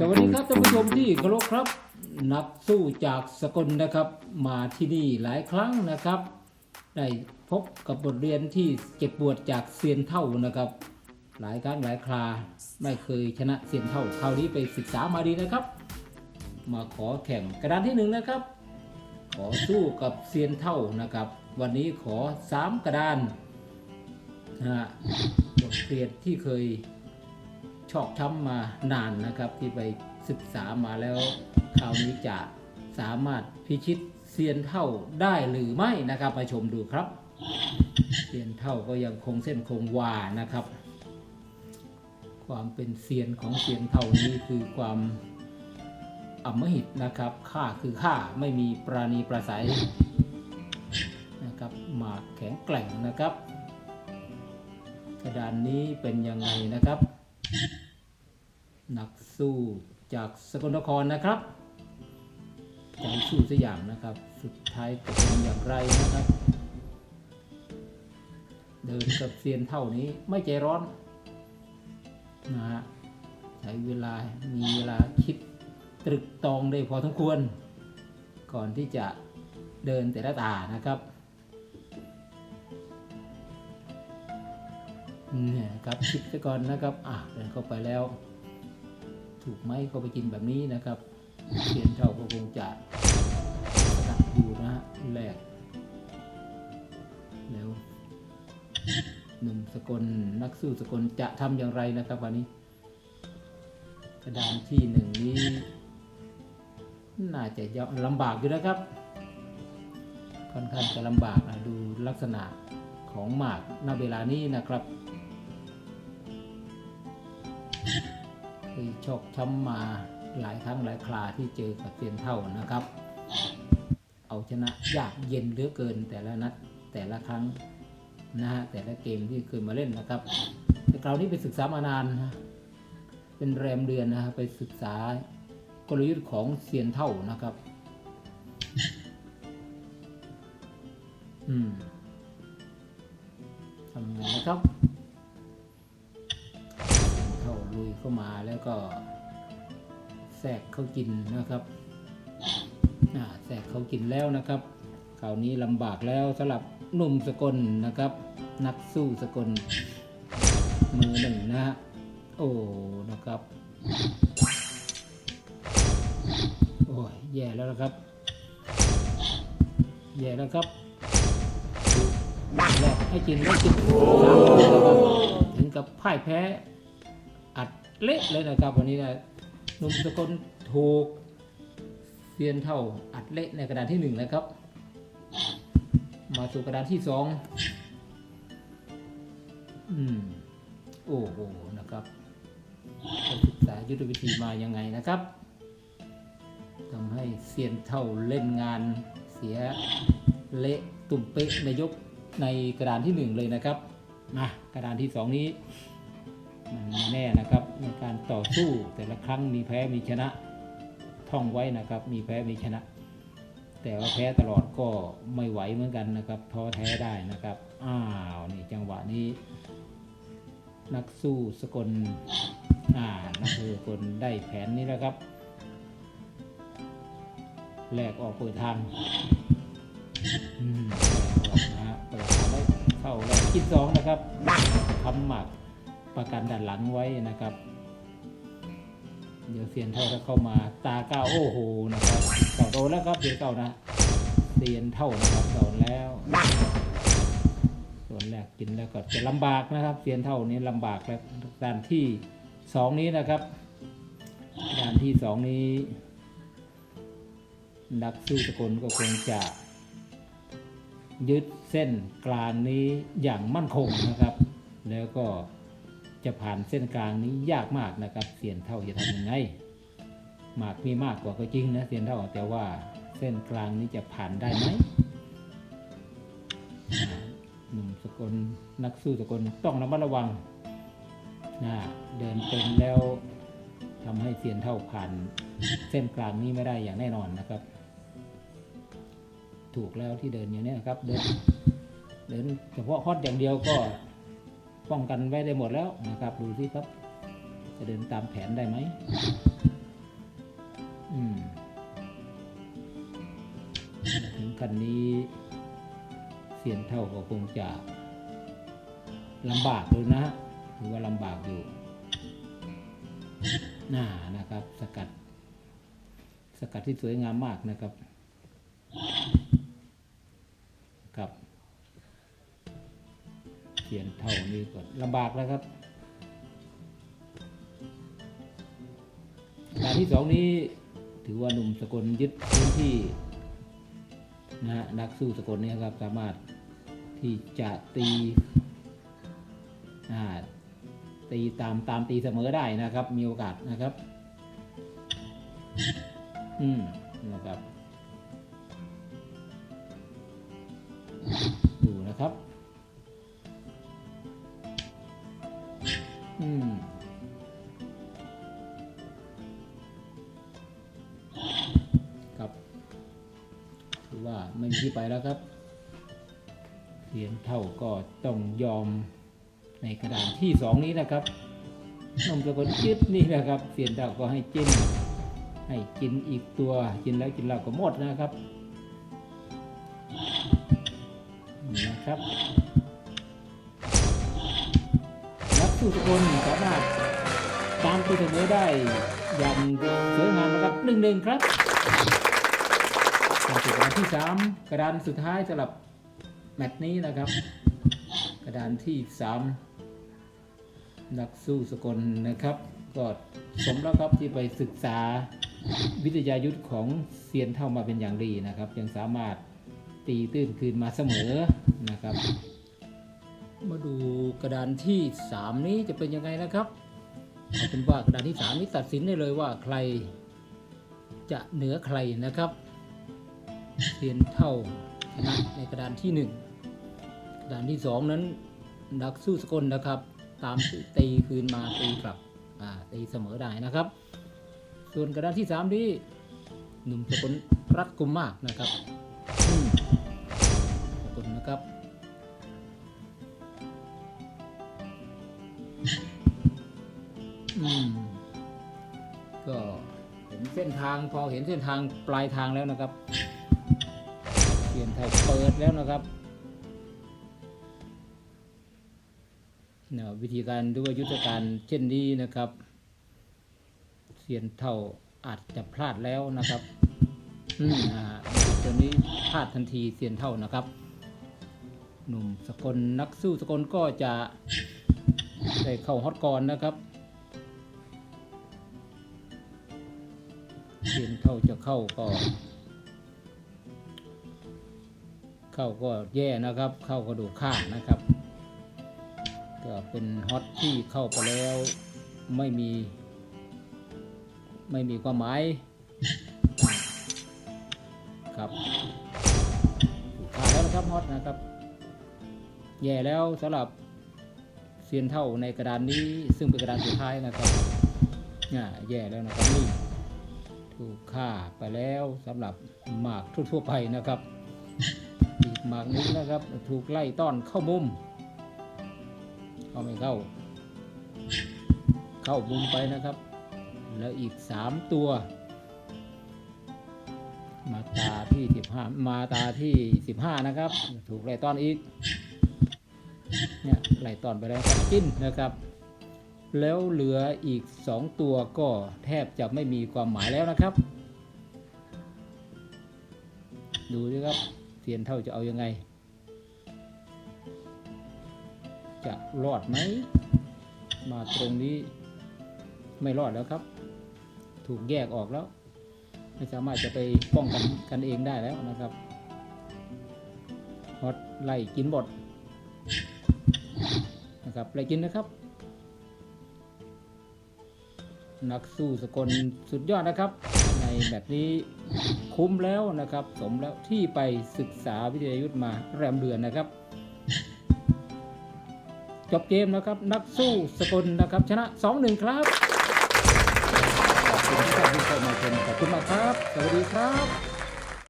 สวัสดีครับท่านผู้ชมที่เคารพครับ นักสู้จากสกลนะครับมาที่นี่หลายครั้งนะครับ ได้พบกับบทเรียนที่เจ็บปวดจากเซียนเท่านะครับ หลายครั้งหลายคราไม่เคยชนะเซียนเท่าคราวนี้ไปศึกษามาดีนะครับ มาขอแข่งกระดานที่หนึ่งนะครับ ขอสู้กับเซียนเท่านะครับ วันนี้ขอสามกระดานนะฮะบทเรียนที่เคย ชอกช้ำมานานนะครับ ที่ไปศึกษามาแล้วคราวนี้จะสามารถพิชิตเซียนเท่าได้หรือไม่นะครับมาชมดูครับเซียนเท่าก็ยังคงเส้นคงวานะครับ ความเป็นเซียนของเซียนเท่านี้คือความอำมหิตนะครับค่าคือค่าไม่มีปราณีประสัยนะครับหมากแข็งแกร่งนะครับกระดานนี้เป็นยังไงนะครับ นักสู้จากสกลนครนะครับใจสู้สยามนะครับ สุดท้ายจะเป็นอย่างไรนะครับ เดินกับเซียนเท่านี้ไม่ใจร้อนนะฮะใช้เวลามีเวลาคิดตรึกตรองได้พอสมควร ก่อนที่จะเดินแต่ละตานะครับ นี่ยครับคิดไปก่อนนะครับ อะเดินเข้าไปแล้ว ถูกไหมก็ไปกินแบบนี้นะครับเซียนเท่าก็คงจะตัดอยู่นะฮะแรกแล้วหนุ่มสกลนักสู้สกลจะทำอย่างไรนะครับวันนี้ กระดานที่หนึ่งนี้ น่าจะยากลำบากอยู่นะครับ ค่อนข้างจะลำบากนะดูลักษณะของหมากณเวลานี้นะครับ เคยชอกช้ำมาหลายครั้งหลายคราที่เจอกับเซียนเท่านะครับ เอาชนะยากเย็นเหลือเกินแต่ละนัดแต่ละครั้งนะฮะแต่ละเกมที่เคยมาเล่นนะครับ แต่คราวนี้ไปศึกษามานานนะเป็นแรมเดือนนะฮะไปศึกษากลยุทธ์ของเซียนเท่านะครับ อืมทำไงนะครับ เข้ามาแล้วก็แทรกเขากินนะครับแทรกเขากินแล้วนะครับคราวนี้ลำบากแล้วสำหรับหนุ่มสกลนะครับ นักสู้สกลมือหนึ่งนะฮะโอ้นะครับโอ้ยแย่แล้วนะครับ แย่แล้วครับแรกให้กินแล้วกินสามคนถึงกับพ่ายแพ้ เละเลยนะครับ วันนี้นะหนุ่มสกลถูกเซียนเท่าอัดเละในกระดานที่หนึ่งนะครับ มาสู่กระดานที่สองอืมโอ้โหนะครับศึกษายุทธวิธีมายังไงนะครับทำให้เซียนเท่าเล่นงานเสียเละตุ่มเป๊ะในยกในกระดานที่หนึ่งเลยนะครับ มากระดานที่สองนี้ ไม่แน่นะครับในการต่อสู้แต่ละครั้งมีแพ้มีชนะ ท่องไว้นะครับ มีแพ้มีชนะ แต่ว่าแพ้ตลอดก็ไม่ไหวเหมือนกันนะครับท้อแท้ได้นะครับอ้าวนี่จังหวะนี้ นักสู้สกลอ่านักสู้สกลได้แผนนี้แล้วครับแหลกออกเปิดทางอืมนะฮะเปิดทางได้เข้าแล้วคิดสองนะครับคำหมัก ประกันด้านหลังไว้นะครับ เดี๋ยวเซียนเท่าจะเข้ามาตาเก้าโอ้โหนะครับเก่าโดนแล้วครับเซียนเก่านะเซียนเท่านะครับโดนแล้วส่วนแรกกินแล้วก็จะลำบากนะครับเซียนเท่านี้ลำบากแล้วด้านที่สองนี้นะครับด้านที่สองนี้นักสู้สกลก็คงจะยึดเส้นกลางนี้อย่างมั่นคงนะครับ แล้วก็ จะผ่านเส้นกลางนี้ยากมากนะครับเสียนเท่าจะทำยังไงหมากมีมากกว่าก็จริงนะเสียนเท่าแต่ว่าเส้นกลางนี้จะผ่านได้ไหมหนุ่มสกลนักสู้สกลต้องระมัดระวังนะเดินเป็นแล้วทำให้เสียนเท่าผ่าน เส้นกลางนี้ไม่ได้อย่างแน่นอนนะครับ ถูกแล้วที่เดินอย่างนี้นะครับ เดินเดินเฉพาะฮอตอย่างเดียวก็ ป้องกันไว้ได้หมดแล้วนะครับ ดูสิครับ จะเดินตามแผนได้ไหมอืมถึงขั้นนี้เสียนเท่าก็คงจะลำบากเลยนะถือว่าลำบากอยู่น่านะครับ สกัด สกัดที่สวยงามมากนะครับ ครับ เสียนเท่านี้ก็ลำบากแล้วครับการที่สองนี้ถือว่าหนุ่มสกลยึดพื้นที่นะฮะนักสู้สกลนี่ยครับสามารถที่จะตีตีตามตามตีเสมอได้นะครับ มีโอกาสนะครับ อืมนะครับ ดูนะครับ ที่ไปแล้วครับเสียนเท่าก็ต้องยอมในกระดานที่สองนี้นะครับนมสกุลจิตนี่นะครับเสียนเท่าก็ให้จิ้นให้กินอีกตัวกินแล้วกินแล้วก็หมดนะครับนะครับนักสู้สกุลสามารถตามตีเสมอได้อย่างสวยงามนะครับหนึ่งหนึ่งครับ มาถึงกระดานที่สามกระดานสุดท้ายสำหรับแมตช์นี้นะครับ กระดานที่สามนักสู้สกลนะครับ ก็สมแล้วครับที่ไปศึกษาวิทยายุทธของเซียนเท่ามาเป็นอย่างดีนะครับ ยังสามารถตีตื้นคืนมาเสมอนะครับ มาดูกระดานที่สามนี้จะเป็นยังไงนะครับเอาเป็นว่ากระดานที่สามนี้ตัดสินได้เลยว่าใครจะเหนือใครนะครับ เทียนเท่าชนะในกระดานที่หนึ่งกระดานที่สองนั้นนักสู้สกลนะครับ ตามตีคืนมาตีกลับตีเสมอได้นะครับ ส่วนกระดานที่สามนี้หนุ่มสกลรัดกุมมากนะครับสกลนะครับอืมก็เห็นเส้นทางพอเห็นเส้นทางปลายทางแล้วนะครับ เปลี่ยนไทยเปิดแล้วนะครับเนี่ยวิธีการด้วยยุทธการเช่นนี้นะครับเสียนเท่าอาจจะพลาดแล้วนะครับอืมอ่าตัวนี้พลาดทันทีเสียนเท่านะครับ หนุ่มสกลนักสู้สกลก็จะได้เข้าฮอตก่อนนะครับเสียนเท่าจะเข้าก็ เข้าก็แย่นะครับ เข้าก็ดูข้างนะครับ ก็เป็นฮอตที่เข้าไปแล้วไม่มี ไม่มีความหมายครับถูกขาแล้วนะครับฮอตนะครับ แย่แล้วสำหรับเซียนเท่าในกระดานนี้ ซึ่งเป็นกระดานสุดท้ายนะครับอ่าแย่แล้วนะครับนี่ถูกฆ่าไปแล้วสำหรับหมากทั่วๆไปนะครับ หมากนึงนะครับ ถูกไล่ต้อนเข้ามุม เข้าไม่เข้า เข้ามุมไปนะครับ แล้วอีกสามตัว มาตาที่สิบห้ามาตาที่สิบห้านะครับ ถูกไล่ต้อนอีกเนี่ยไล่ต้อนไปแล้วครับจิ้นนะครับ แล้วเหลืออีกสองตัวก็แทบจะไม่มีความหมายแล้วนะครับ ดูดิครับ เสียนเท่าจะเอายังไง จะรอดไหม มาตรงนี้ไม่รอดแล้วครับ ถูกแยกออกแล้ว ไม่สามารถจะไปป้องกันกันเองได้แล้วนะครับฮอตไล่กินบดนะครับไล่กินนะครับ นักสู้สกลสุดยอดนะครับ ในแบบนี้คุ้มแล้วนะครับ สมแล้วที่ไปศึกษาวิทยายุทธมาแรมเดือนนะครับ จบเกมนะครับ นักสู้สกลนะครับ ชนะ 2-1 ครับขอบคุณที่ท่านที่เข้ามาชมขอบคุณมากครับ สวัสดีครับ